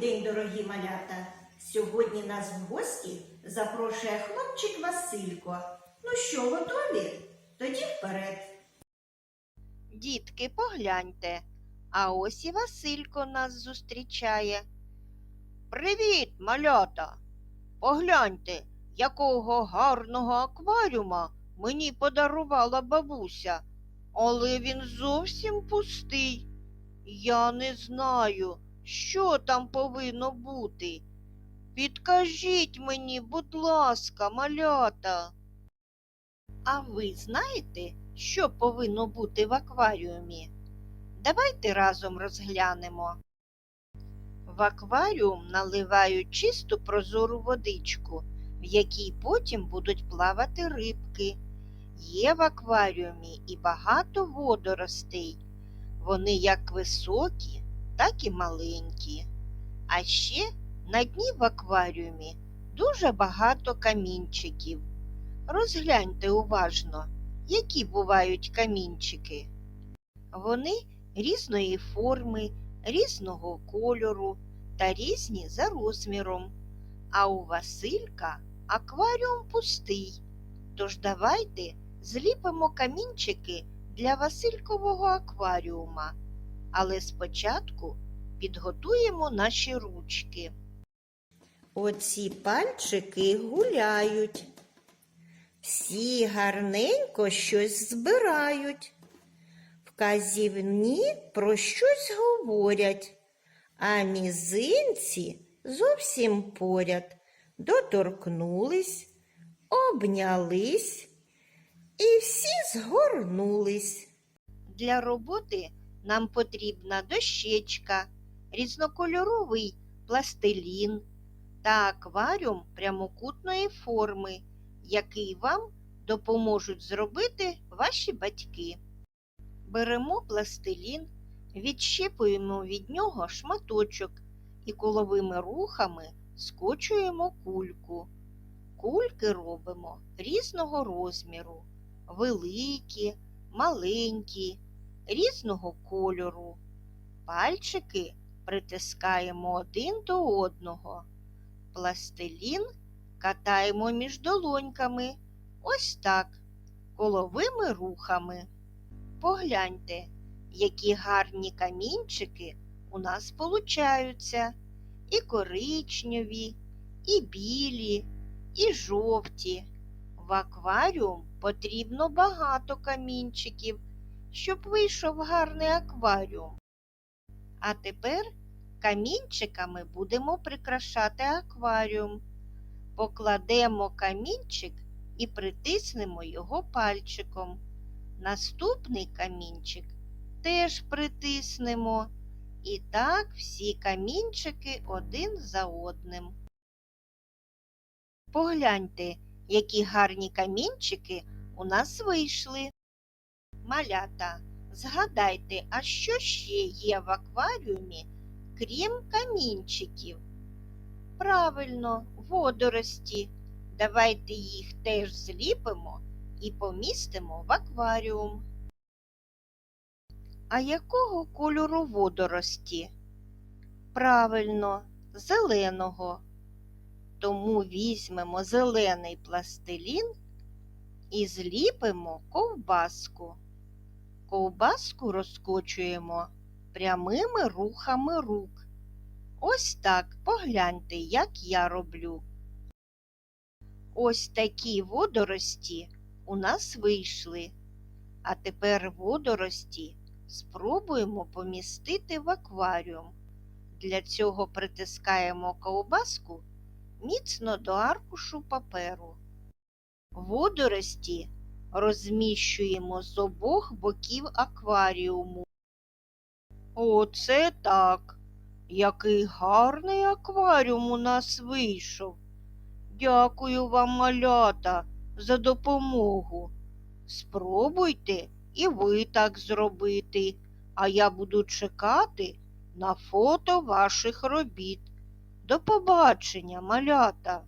День, дорогі малята! Сьогодні нас в гості запрошує хлопчик Василько. Ну що, готові? Тоді вперед. Дітки, погляньте, а ось і Василько нас зустрічає. Привіт, малята! Погляньте, якого гарного акваріума мені подарувала бабуся, але він зовсім пустий. Я не знаю, що там повинно бути. Підкажіть мені, будь ласка, малята. А ви знаєте, що повинно бути в акваріумі? Давайте разом розглянемо. В акваріум наливають чисту прозору водичку, в якій потім будуть плавати рибки. Є в акваріумі і багато водоростей. Вони як високі, так і маленькі. А ще на дні в акваріумі дуже багато камінчиків. Розгляньте уважно, які бувають камінчики. Вони різної форми, різного кольору та різні за розміром. А у Василька акваріум пустий. Тож давайте зліпимо камінчики для Василькового акваріума. Але спочатку підготуємо наші ручки. Оці пальчики гуляють. Всі гарненько щось збирають. Вказівні про щось говорять, а мізинці зовсім поряд доторкнулись, обнялись і всі згорнулись. Для роботи нам потрібна дощечка, різнокольоровий пластилін та акваріум прямокутної форми, який вам допоможуть зробити ваші батьки. Беремо пластилін, відщипуємо від нього шматочок і коловими рухами скочуємо кульку. Кульки робимо різного розміру, великі, маленькі, різного кольору. Пальчики притискаємо один до одного. Пластилін катаємо між долоньками, ось так, коловими рухами. Погляньте, які гарні камінчики у нас получаються. І коричневі, і білі, і жовті. В акваріум потрібно багато камінчиків, щоб вийшов гарний акваріум. А тепер камінчиками будемо прикрашати акваріум. Покладемо камінчик і притиснемо його пальчиком. Наступний камінчик теж притиснемо. І так всі камінчики один за одним. Погляньте, які гарні камінчики у нас вийшли. Малята, згадайте, а що ще є в акваріумі, крім камінчиків? Правильно, водорості. Давайте їх теж зліпимо і помістимо в акваріум. А якого кольору водорості? Правильно, зеленого. Тому візьмемо зелений пластилін і зліпимо ковбаску. Ковбаску розкочуємо прямими рухами рук. Ось так погляньте, як я роблю. Ось такі водорості у нас вийшли. А тепер водорості спробуємо помістити в акваріум. Для цього притискаємо ковбаску міцно до аркушу паперу. Водорості розміщуємо з обох боків акваріуму. Оце так. Який гарний акваріум у нас вийшов. Дякую вам, малята, за допомогу. Спробуйте і ви так зробити, а я буду чекати на фото ваших робіт. До побачення, малята!